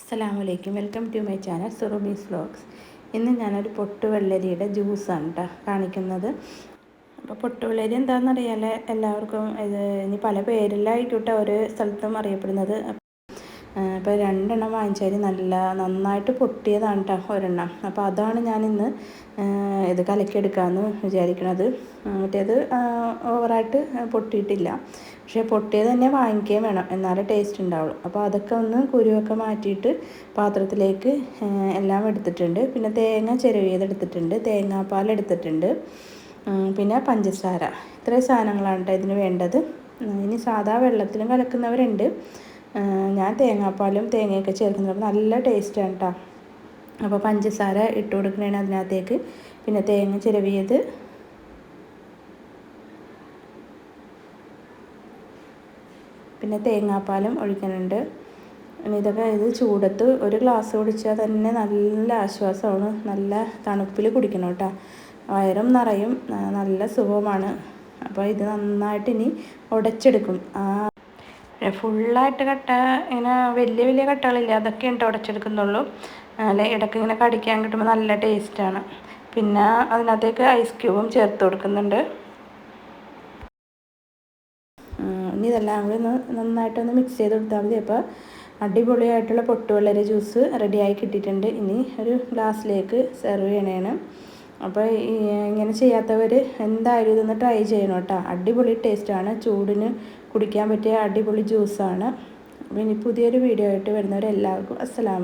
അസ്സലാമലൈക്കും welcome to my channel Surumi's vlogs. ഇന്ന് ഞാനൊരു പൊട്ടുവെള്ളരിയുടെ ജ്യൂസാണ് കേട്ടോ കാണിക്കുന്നത്. അപ്പോൾ പൊട്ടുവെള്ളരി എന്താണെന്നറിയാലേ എല്ലാവർക്കും ഇത് ഇനി പല പേരിലായിക്കോട്ടെ ഒരു സ്ഥലത്തും അറിയപ്പെടുന്നത്. അപ്പോൾ രണ്ടെണ്ണം വാങ്ങിച്ചാൽ നല്ല നന്നായിട്ട് പൊട്ടിയതാണ് കേട്ടോ ഒരെണ്ണം. അപ്പോൾ അതാണ് ഞാനിന്ന് ഇത് കലക്കിയെടുക്കാമെന്ന് വിചാരിക്കണത്. മറ്റേത് ഓവറായിട്ട് പൊട്ടിയിട്ടില്ല. പക്ഷേ പൊട്ടിയത് തന്നെ വാങ്ങിക്കുകയും വേണം. എന്നാലേ ടേസ്റ്റ് ഉണ്ടാവുള്ളൂ. അപ്പോൾ അതൊക്കെ ഒന്ന് കുരുവൊക്കെ മാറ്റിയിട്ട് പാത്രത്തിലേക്ക് എല്ലാം എടുത്തിട്ടുണ്ട്. പിന്നെ തേങ്ങ ചെരുവിയതെടുത്തിട്ടുണ്ട് തേങ്ങാപ്പാൽ എടുത്തിട്ടുണ്ട്. പിന്നെ പഞ്ചസാര. ഇത്രയും സാധനങ്ങളാണ് കേട്ടോ ഇതിന് വേണ്ടത്. ഇനി സാധാ വെള്ളത്തിലും കലക്കുന്നവരുണ്ട്. ഞാൻ തേങ്ങാപ്പാലും തേങ്ങയൊക്കെ ചേർക്കുന്നത് നല്ല ടേസ്റ്റാണ് കേട്ടോ അപ്പോൾ പഞ്ചസാര ഇട്ട് കൊടുക്കണേണ് അതിനകത്തേക്ക്. പിന്നെ തേങ്ങ ചിരവിയത്. പിന്നെ തേങ്ങാപ്പാലും ഒഴിക്കുന്നുണ്ട് ഇതൊക്കെ ഇത് ചൂടത്ത് ഒരു ഗ്ലാസ് കുടിച്ചാൽ തന്നെ നല്ല ആശ്വാസമാണ്. നല്ല തണുപ്പിൽ കുടിക്കണം കേട്ടോ. വയറും നിറയും നല്ല സുഖമാണ് അപ്പോൾ ഇത് നന്നായിട്ട് ഇനി ഉടച്ചെടുക്കും. ആ ഫുള്ളായിട്ട് കട്ട ഇങ്ങനെ വലിയ വലിയ കട്ടകളില്ല. അതൊക്കെ ഉണ്ട് ഉടച്ചെടുക്കുന്നുള്ളൂ അല്ലെ ഇടയ്ക്ക് ഇങ്ങനെ കടിക്കാൻ കിട്ടുമ്പോൾ നല്ല ടേസ്റ്റാണ് പിന്നെ അതിനകത്തേക്ക് ഐസ് ക്യൂബും ചേർത്ത് കൊടുക്കുന്നുണ്ട്. ഇനി ഇതെല്ലാം കൂടി നന്നായിട്ടൊന്ന് മിക്സ് ചെയ്ത് കൊടുത്താൽ മതി. അപ്പോൾ അടിപൊളിയായിട്ടുള്ള പൊട്ടുവെള്ളരി ജ്യൂസ് റെഡിയായി കിട്ടിയിട്ടുണ്ട്. ഇനി ഒരു ഗ്ലാസ്സിലേക്ക് സെർവ് ചെയ്യണേണ്. അപ്പോൾ ഇങ്ങനെ ചെയ്യാത്തവർ എന്തായാലും ഇതൊന്ന് ട്രൈ ചെയ്യണം കേട്ടോ. അടിപൊളി ടേസ്റ്റാണ് ചൂടിന് കുടിക്കാൻ പറ്റിയ അടിപൊളി ജ്യൂസാണ് ഇനി പുതിയൊരു വീഡിയോ ആയിട്ട് വരുന്നവരെല്ലാവർക്കും അസ്സലാം